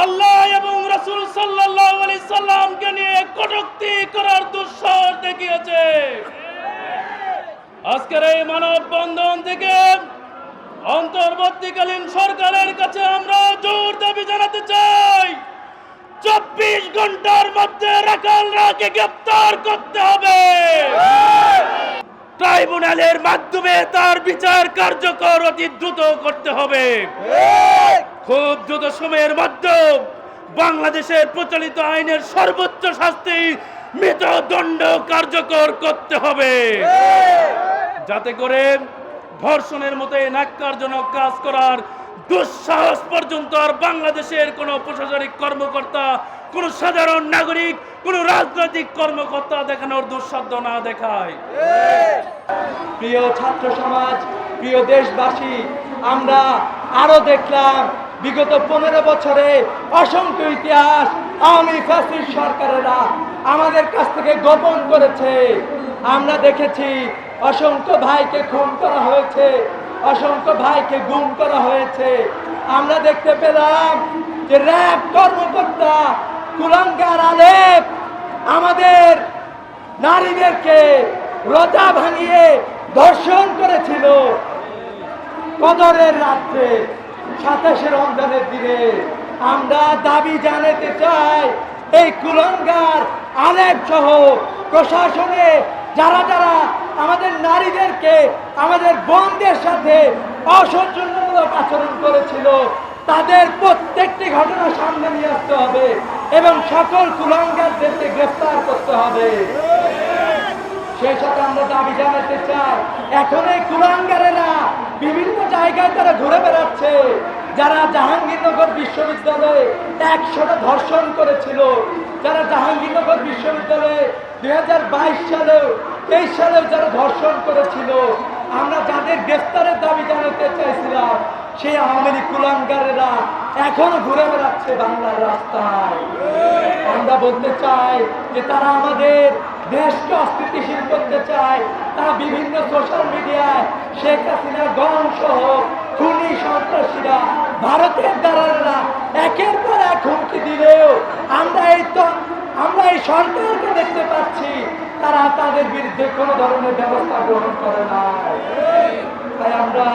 আল্লাহ এবং রাসূল সাল্লাল্লাহু আলাইহি সাল্লামকে নিয়ে কটূক্তি করার দুঃসাহস দেখিয়েছে। আজকের এই মানব বন্ধন থেকে অন্তর্বর্তীকালীন সরকারের কাছে আমরা জোর দাবি জানাতে চাই, চব্বিশ ঘণ্টার মধ্যে রাখালরাকে গ্রেপ্তার করতে হবে। ট্রাইব্যুনালের মাধ্যমে তার বিচার কার্যকর অতি দ্রুত করতে হবে। খুব দ্রুত সময়ের মাধ্যম বাংলাদেশের প্রচলিত আইনের সর্বোচ্চ শাস্তি মৃত্যুদণ্ড কার্যকর করতে হবে। যাতে করে ধর্ষণের মতো এই ন্যাক্কারজনক কাজ করার দুঃসাহস পর্যন্ত আর বাংলাদেশের কোনো প্রশাসনিক কর্মকর্তা কোনো সাধারণ নাগরিক, কোনো রাজনৈতিক কর্মকর্তা দেখানোর দুঃসাধ্য না দেখায়। প্রিয় ছাত্র সমাজ, প্রিয় দেশবাসী, আমরা আরও দেখলাম বিগত পনেরো বছরে অসংখ্য ইতিহাস আওয়ামী ফ্যাসিস্ট সরকারেরা আমাদের কাছ থেকে গোপন করেছে। আমরা দেখেছি অসংখ্য ভাইকে খুন করা হয়েছে, অসংখ্য ভাইকে গুম করা হয়েছে। আমরা দেখতে পেলাম যে র্যাব কর্মকর্তা কুলাঙ্গার আলেপ আমাদের নারীদেরকে রোজা ভাঙিয়ে ধর্ষণ করেছিল। কদরের রাত্রে, সাতাশে রমজানের দিনে আমরা দাবি জানাতে চাই, এই কুলঙ্গার আলেপ সহ প্রশাসনে যারা যারা আমাদের নারীদেরকে, আমাদের বোনদের সাথে অসৌজন্যমূলক আচরণ করেছিল তাদের প্রত্যেকটি ঘটনা সামনে নিয়ে আসতে হবে এবং সকল কুলঙ্গারদেরকে গ্রেফতার করতে হবে। সেই সাথে আমরা দাবি জানাতে চাই, এখন এই কুলাঙ্গারেরা বিভিন্ন জায়গায় তারা ঘুরে বেড়াচ্ছে। যারা জাহাঙ্গীরনগর বিশ্ববিদ্যালয়ে একশোটা ধর্ষণ করেছিল, যারা জাহাঙ্গীরনগর বিশ্ববিদ্যালয়ে দুই হাজার বাইশ সালেও তেইশ সালেও যারা ধর্ষণ করেছিল, আমরা যাদের গ্রেফতারের দাবি জানাতে চাইছিলাম সেই লীগ কুলাঙ্গারেরা এখনও ঘুরে বেড়াচ্ছে বাংলার রাস্তায়। আমরা বলতে চাই যে তারা আমাদের দেশকে অস্থিতিশীল করতে চায়। তারা বিভিন্ন সোশ্যাল মিডিয়ায় শেখ হাসিনা গণ সহ খুনি সন্ত্রাসীরা, ভারতের দালালেরা একের পর এক হুমকি দিলেও আমরা এই তো, আমরা এই সরকারকে দেখতে পাচ্ছি, তারা তাদের বিরুদ্ধে কোনো ধরনের ব্যবস্থা গ্রহণ করে না তাই আমরা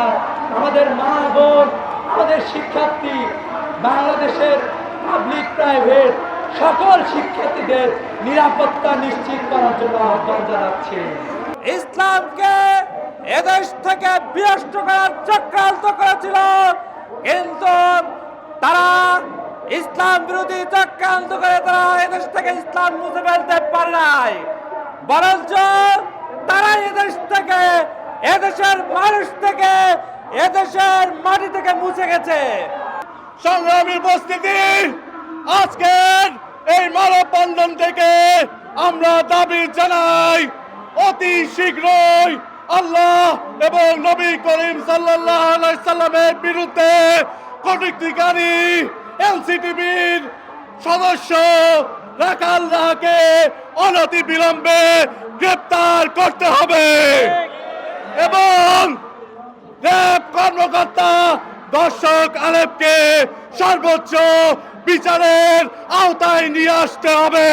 আমাদের মা, বোন, আমাদের শিক্ষার্থী, বাংলাদেশের পাবলিক প্রাইভেট সকল শিক্ষার্থীদের নিরাপত্তা নিশ্চিত করার জন্য আহ্বান জানাচ্ছি। ইসলামকে এদেশ থেকে বিনষ্ট করার চক্রান্ত করেছিল, কিন্তু তারা ইসলাম বিরোধী চক্রান্ত করে তারা এদেশ থেকে ইসলাম মুছে ফেলতে পারে নাই। বরঞ্চ তারা এদেশ থেকে এদেশের মানুষ এদেশের মাটি থেকে মুছে গেছে। সংগ্রামী উপস্থিতি, আজকের এই মানববন্ধন থেকে আমরা দাবি জানাই, অতি শীঘ্রই আল্লাহ এবং নবী করিম সাল্লামের বিরুদ্ধে কটূক্তিকারী এলসিটিভির সদস্য রাখাল রাকে অনতি বিলম্বে গ্রেপ্তার করতে হবে। এবং র্যাব কর্মকর্তা দর্শক আলেপকে সর্বোচ্চ বিচারের আওতায় নিয়ে আসতে হবে।